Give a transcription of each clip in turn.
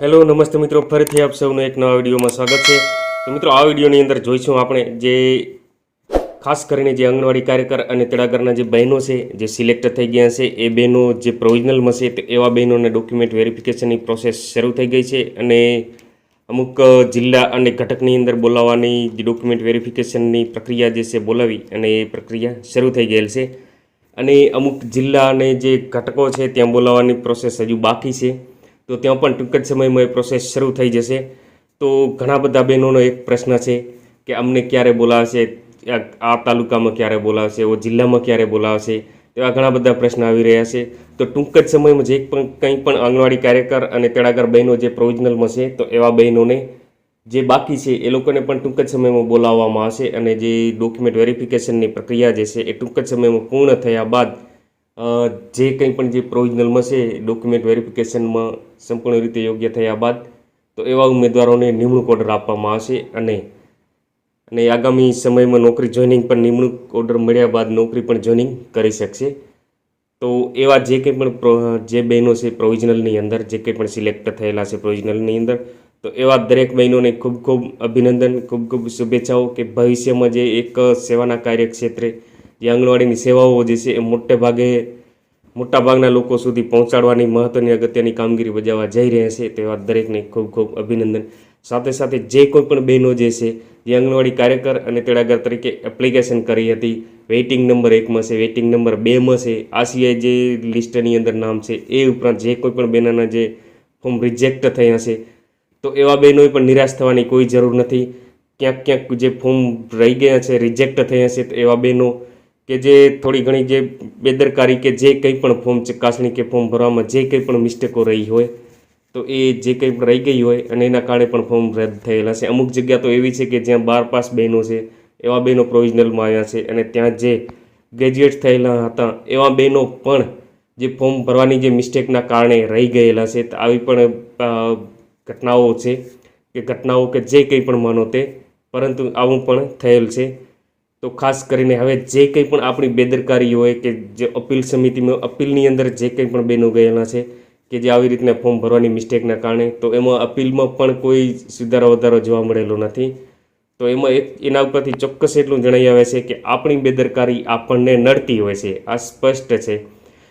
Hello, નમસ્તે મિત્રો. ફરીથી આપ સૌનું એક નવા વિડીયોમાં સ્વાગત છે. તો મિત્રો, આ વિડીયોની અંદર જોઈશું આપણે જે ખાસ કરીને જે આંગણવાડી કાર્યકર અને તેડાગરના જે બહેનો છે, જે સિલેક્ટ થઈ ગયા છે, એ બહેનો જે પ્રોવિઝનલમાં છે એવા બહેનોને ડોક્યુમેન્ટ વેરિફિકેશનની પ્રોસેસ શરૂ થઈ ગઈ છે અને અમુક જિલ્લા અને ઘટકની અંદર બોલાવવાની જે ડોક્યુમેન્ટ વેરિફિકેશનની પ્રક્રિયા જે છે, બોલાવી અને એ પ્રક્રિયા શરૂ થઈ ગયેલ છે. અને અમુક જિલ્લા અને જે ઘટકો છે, ત્યાં બોલાવવાની પ્રોસેસ હજુ બાકી છે. તો ત્યાં પણ ટૂંક જ સમયમાં એ પ્રોસેસ શરૂ થઈ જશે. તો ઘણા બધા બહેનોનો એક પ્રશ્ન છે કે અમને ક્યારે બોલાવશે, આ તાલુકામાં ક્યારે બોલાવશે, ઓ જિલ્લામાં ક્યારે બોલાવશે? એવા ઘણા બધા પ્રશ્ન આવી રહ્યા છે. તો ટૂંક જ સમયમાં જે પણ કંઈ પણ આંગણવાડી કાર્યકર અને તેડાગર બહેનો જે પ્રોવિઝનલમાં છે, તો એવા બહેનોને જે બાકી છે, એ લોકોને પણ ટૂંક જ સમયમાં બોલાવવામાં આવશે અને જે ડોક્યુમેન્ટ વેરિફિકેશનની પ્રક્રિયા જે છે, એ ટૂંક જ સમયમાં પૂર્ણ થયા બાદ જે કંઈ પણ જે પ્રોવિઝનલમાં છે ડોક્યુમેન્ટ વેરિફિકેશનમાં સંપૂર્ણ રીતે યોગ્ય થયા બાદ, તો એવા ઉમેદવારોને નિમણૂક ઓર્ડર આપવામાં આવશે અને અને આગામી સમયમાં નોકરી જોઈનિંગ પણ નિમણૂક ઓર્ડર મળ્યા બાદ નોકરી પણ જોઈનિંગ કરી શકશે. તો એવા જે કંઈ પણ જે બહેનો છે પ્રોવિઝનલની અંદર, જે કંઈ પણ સિલેક્ટ થયેલા છે પ્રોવિઝનલની અંદર, તો એવા દરેક બહેનોને ખૂબ ખૂબ અભિનંદન, ખૂબ ખૂબ શુભેચ્છાઓ કે ભવિષ્યમાં જે એક સેવાના કાર્ય ક્ષેત્રે જે આંગણવાડીની સેવાઓ જે છે એ મોટે ભાગે મોટાભાગના લોકો સુધી પહોંચાડવાની મહત્ત્વની અગત્યની કામગીરી બજાવવા જઈ રહ્યા છે. તેવા દરેકને ખૂબ ખૂબ અભિનંદન. સાથે સાથે જે કોઈ પણ બહેનો જે છે, જે આંગણવાડી કાર્યકર અને તેડાગર તરીકે એપ્લિકેશન કરી હતી વેઇટિંગ નંબર એકમાં છે વેઇટિંગ નંબર બેમાં છે, આ સિવાય જે લિસ્ટની અંદર નામ છે, એ ઉપરાંત જે કોઈ પણ બહેનોના જે ફોર્મ રિજેક્ટ થયા છે, તો એવા બહેનોએ પણ નિરાશ થવાની કોઈ જરૂર નથી. ક્યાંક ક્યાંક જે ફોર્મ રહી ગયા છે રિજેક્ટ થયા છે, તો એવા બહેનો કે જે થોડી ઘણી જે બેદરકારી કે જે કંઈ પણ ફોર્મ ચકાસણી કે ફોર્મ ભરવામાં જે કંઈ પણ મિસ્ટેકો રહી હોય, તો એ જે કંઈ પણ રહી ગઈ હોય અને એના કારણે પણ ફોર્મ રદ થયેલા છે. અમુક જગ્યા તો એવી છે કે જ્યાં બાર પાસ બહેનો છે, એવા બહેનો પ્રોવિઝનલમાં આવ્યા છે અને ત્યાં જે ગ્રેજ્યુએટ થયેલા હતા, એવા બહેનો પણ જે ફોર્મ ભરવાની જે મિસ્ટેકના કારણે રહી ગયેલા છે. આવી પણ ઘટનાઓ છે કે ઘટનાઓ કે જે કંઈ પણ માનો તે, પરંતુ આવું પણ થયેલ છે. તો ખાસ કરીને હવે જે કંઈ પણ આપણી બેદરકારી હોય કે જે અપીલ સમિતિમાં, અપીલની અંદર જે કંઈ પણ બહેનો ગયેલા છે કે જે આવી રીતના ફોર્મ ભરવાની મિસ્ટેકના કારણે, તો એમાં અપીલમાં પણ કોઈ સુધારો વધારો જોવા મળેલો નથી. તો એમાં એક, એના ઉપરથી ચોક્કસ એટલું જણાઈ આવે છે કે આપણી બેદરકારી આપણને નડતી હોય છે. આ સ્પષ્ટ છે.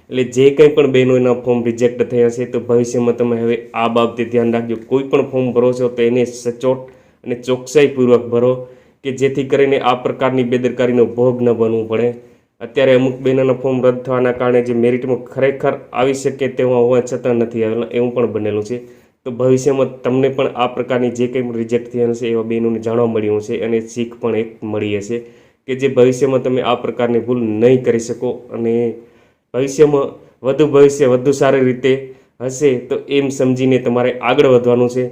એટલે જે કંઈ પણ બહેનો એના ફોર્મ રિજેક્ટ થયા છે, તો ભવિષ્યમાં તમે હવે આ બાબતે ધ્યાન રાખજો. કોઈ પણ ફોર્મ ભરો છો તો એને સચોટ અને ચોકસાઈપૂર્વક ભરો. કે જેથી કરીને આ પ્રકારની બેદરકારીનો ભોગ ન બનવું પડે. અત્યારે અમુક બહેનોના ફોર્મ રદ થવાના કારણે જે મેરિટમાં ખરેખર આવી શકે તેવા હોવા છતાં નથી આવેલા, એવું પણ બનેલું છે. તો ભવિષ્યમાં તમને પણ આ પ્રકારની જે કંઈ રિજેક્ટ થયા હશે એવા બહેનોને જાણવા મળ્યું હશે અને શીખ પણ એક મળી હશે કે જે ભવિષ્યમાં તમે આ પ્રકારની ભૂલ નહીં કરી શકો અને ભવિષ્યમાં વધુ ભવિષ્ય વધુ સારી રીતે હશે તો એમ સમજીને તમારે આગળ વધવાનું છે.